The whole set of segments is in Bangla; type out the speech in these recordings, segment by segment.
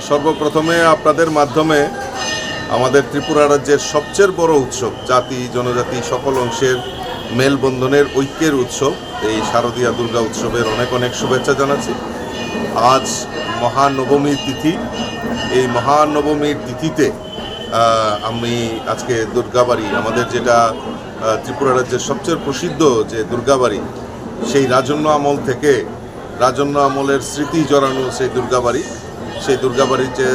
সর্বপ্রথমে আপনাদের মাধ্যমে আমাদের ত্রিপুরা রাজ্যের সবচেয়ে বড় উৎসব, জাতি, জনজাতি সকল অংশের মেলবন্ধনের ঐক্যের উৎসব। এই শারদীয়া দুর্গা উৎসবের অনেক অনেক শুভেচ্ছা জানাচ্ছি। আজ মহানবমীর তিথি। এই মহানবমীর তিথিতে আমি আজকে দুর্গাবাড়ি, আমাদের যেটা ত্রিপুরা রাজ্যের সবচেয়ে প্রসিদ্ধ যে দুর্গাবাড়ি, সেই রাজন্য আমল থেকে, রাজন্য আমলের স্মৃতি জড়ানো সেই দুর্গাবাড়ি। সেই দুর্গাবাড়ির যে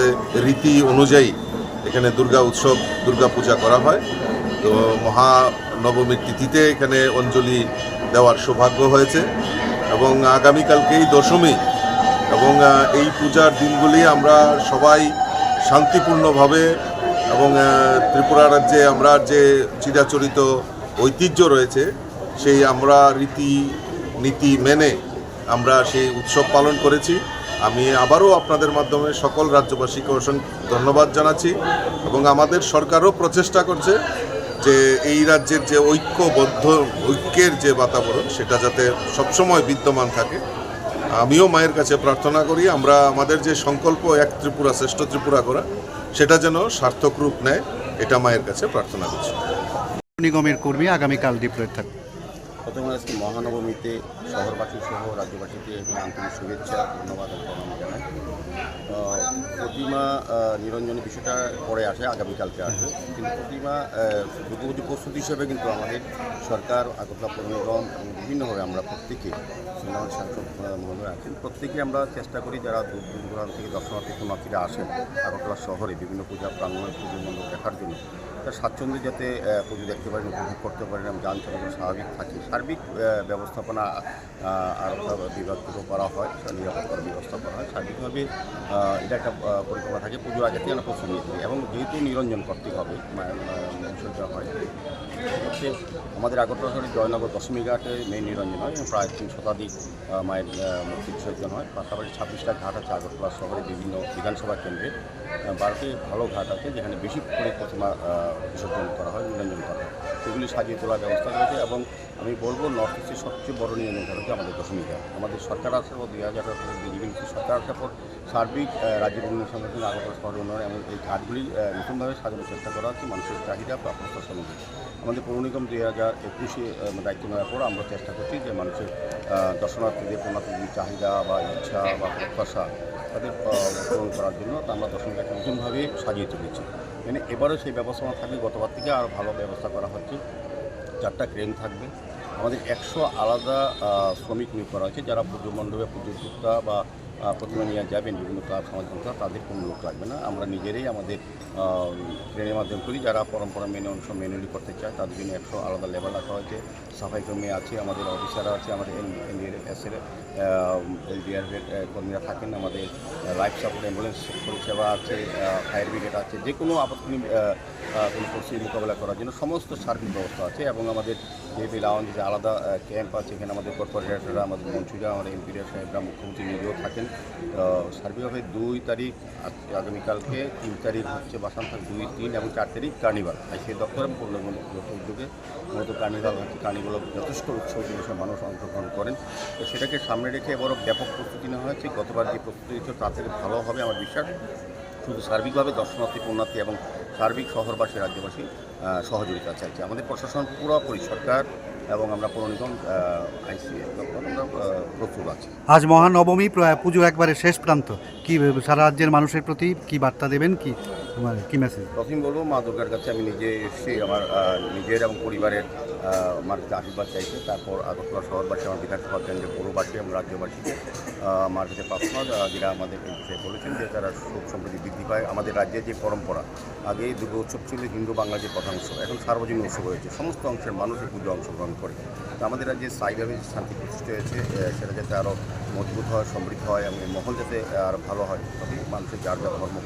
রীতি অনুযায়ী এখানে দুর্গা উৎসব, দুর্গা পূজা করা হয়। তো মহানবমীর তিথিতে এখানে অঞ্জলি দেওয়ার সৌভাগ্য হয়েছে এবং আগামীকালকেই দশমী এবং এই পূজার দিনগুলি আমরা সবাই শান্তিপূর্ণভাবে এবং ত্রিপুরা রাজ্যে আমরা যে চিরাচরিত ঐতিহ্য রয়েছে, সেই আমরা রীতি নীতি মেনে আমরা সেই উৎসব পালন করেছি। আমি আবারও আপনাদের মাধ্যমে সকল রাজ্যবাসীকে অসংখ্য ধন্যবাদ জানাচ্ছি এবং আমাদের সরকারও প্রচেষ্টা করছে যে এই রাজ্যের যে ঐক্যবদ্ধ, ঐক্যের যে বাতাবরণ, সেটা যাতে সবসময় বিদ্যমান থাকে। আমিও মায়ের কাছে প্রার্থনা করি, আমরা আমাদের যে সংকল্প এক ত্রিপুরা শ্রেষ্ঠ ত্রিপুরা করা, সেটা যেন সার্থক রূপ নেয়, এটা মায়ের কাছে প্রার্থনা করছি। নিগমের কর্মী আগামীকাল ডিপ্লয়েড থাকবে। প্রথমে আজকে মহানবমীতে শহরবাসী সহ রাজ্যবাসীকে আন্তরিক শুভেচ্ছা, ধন্যবাদ জানাই। প্রতিমা নিরঞ্জনের বিষয়টা পরে আসে, আগামীকালকে আসবে কিন্তু প্রতিমা দুর্গাপুজো প্রস্তুতি হিসেবে কিন্তু আমাদের সরকার, আগরতলা পৌর নিগম এবং বিভিন্নভাবে আমরা প্রত্যেকে আমাদের সাংসদ মহোদয় আছেন। প্রত্যেকে আমরা চেষ্টা করি যারা দূর দূর দূরান্ত থেকে দর্শনার্থী পুণ্যার্থীরা আসেন আগরতলা শহরে বিভিন্ন পূজা প্রাঙ্গণে পুজো মণ্ডপ দেখার জন্য। তার স্বাচ্ছন্দ্যে যাতে পুজো দেখতে পারেন, উপভোগ করতে পারেন এবং যান চলাচল স্বাভাবিক থাকে সার্বিক ব্যবস্থাপনা আর বিভাগ থেকেও করা হয় নিরাপত্তার ব্যবস্থা করা হয়। সার্বিকভাবে এটা একটা পরিকল্পনা থাকে পুজোর আগে থেকে আমরা প্রস্তুতি নিয়ে এবং যেহেতু নিরঞ্জন করতে হবে আহ, হয় আমাদের আগরতলা জয়নগর দশমী ঘাটে মেন নিরঞ্জন হয় প্রায় তিন শতাধিক মায়ের মূর্তি বিসর্জন হয়। পাশাপাশি ছাব্বিশটা ঘাট আছে আগরতলা শহরে বিভিন্ন বিধানসভা কেন্দ্রে। বারোটি ভালো ঘাট আছে যেখানে বেশি করে প্রতিমা বিসর্জন করা হয়, নিরঞ্জন করা হয়। সেগুলি সাজিয়ে তোলার ব্যবস্থা রয়েছে এবং আমি বলব নর্থ ইস্টের সবচেয়ে বড় নিরঞ্জন ঘাট হচ্ছে আমাদের দশমী ঘাট। আমাদের সরকার আসার পর দুই হাজার বিজেপি সরকার আসার পর সার্বিক রাজ্যের উন্নয়ন সংগঠন আগরতলা শহরের উন্নয়ন এবং এই ঘাটগুলি নতুনভাবে সাজানোর চেষ্টা করা হচ্ছে, মানুষের চাহিদা বা অনুযায়ী আমাদের পৌর নিগম দুই হাজার একুশে দায়িত্ব নেওয়ার পর আমরা চেষ্টা করছি যে মানুষের দর্শনার্থীদের পুণ্যার্থীদের চাহিদা বা ইচ্ছা বা প্রত্যাশা তাদের পূরণ করার জন্য। আমরা আমরা দশমীটাকে নতুনভাবে সাজিয়ে তুলেছি। মানে এবারও সেই ব্যবস্থাপনা থাকবে, গতবার থেকে আরও ভালো ব্যবস্থা করা হচ্ছে। চারটা ক্রেন থাকবে। আমাদের একশো আলাদা শ্রমিক নিয়োগ করা হয়েছে, যারা পুজো মণ্ডপে পুজোর বা প্রতিমা নিয়ে যাবেন বিভিন্ন ক্লাব সমাজ সংস্থা তাদের কোনো লোক লাগবে না। আমরা নিজেরাই আমাদের ট্রেনের মাধ্যমে করি। যারা পরম্পরা মেনে অংশ মেনুলি করতে চায় তাদের জন্য একশো আলাদা লেভেল রাখা হয়েছে। সাফাই কর্মী আছে আমাদের অফিসাররা আছে আমাদের এনডিআরএফ এর এলডিআরএফ এর আহ, কর্মীরা থাকেন আমাদের লাইফ সাপোর্ট অ্যাম্বুলেন্স পরিষেবা আছে ফায়ার ব্রিগেড আছে। যে কোনো আহ, কোনো পরিস্থিতি মোকাবেলা করার জন্য সমস্ত সার্ভিস ব্যবস্থা আছে এবং আমাদের যে লাউঞ্জ আলাদা ক্যাম্প আছে এখানে আমাদের কর্পোরেটররা আমাদের মন্ত্রীরা আমাদের এমপিরা সাহেবরা মুখ্যমন্ত্রী নিজেও থাকেন। সার্বিকভাবে দুই তারিখ আগামীকালকে তিন তারিখ হচ্ছে বাসান দুই, তিন এবং চার তারিখ কার্নিভাল। আইসি দপ্তর এবং উদ্যোগে মূলত কার্নিভাল হচ্ছে কার্নিভাল যথেষ্ট উৎসব জিনিসে মানুষ অংশগ্রহণ করেন। তো সেটাকে সামনে রেখে এবারও ব্যাপক প্রস্তুতি নেওয়া হয়েছে। গতবার যে প্রস্তুতি ছিল তার থেকে ভালো হবে আমার বিশ্বাস। শুধু সার্বিকভাবে দর্শনার্থী, পুণ্যার্থী এবং সার্বিক শহরবাসী রাজ্যবাসী সহযোগিতা চাইছে। আমাদের প্রশাসন পুরোপুরি সরকার এবং আমরা পৌর নিগম আইসি প্রস্তুত আছি। আজ মহানবমী পুজো একবারে শেষ প্রান্ত। কি সারা রাজ্যের মানুষের প্রতি কি বার্তা দেবেন কি? তোমার কি মেসেজ প্রথম বলব, মা দুর্গার কাছে আমি নিজে এসেছি, আমার নিজের এবং পরিবারের আমার আশীর্বাদ চাইছে, তারপর আগরতলা শহরবাসী, আমার বিধানসভা কেন্দ্রের পৌরবাসী, এবং রাজ্যবাসীকে আমার কাছে প্রার্থনা যারা আমাদের বিষয়ে বলেছেন যে তারা সুখ সমৃদ্ধি বৃদ্ধি পায়। আমাদের রাজ্যের যে পরম্পরা, আগে দুর্গা উৎসব ছিল হিন্দু বাংলার যে প্রধান উৎসব, এখন সার্বজনীন উৎসব হয়েছে, সমস্ত অংশের মানুষ এই পুজো অংশগ্রহণ করে। তো আমাদের রাজ্যে স্থায়ীভাবে যে শান্তি প্রতিষ্ঠা হয়েছে সেটা যাতে আরও মজবুত হয়, সমৃদ্ধ হয়, এবং মহল যাতে আরও ভালো হয় তবে মানুষের যার যার ধর্ম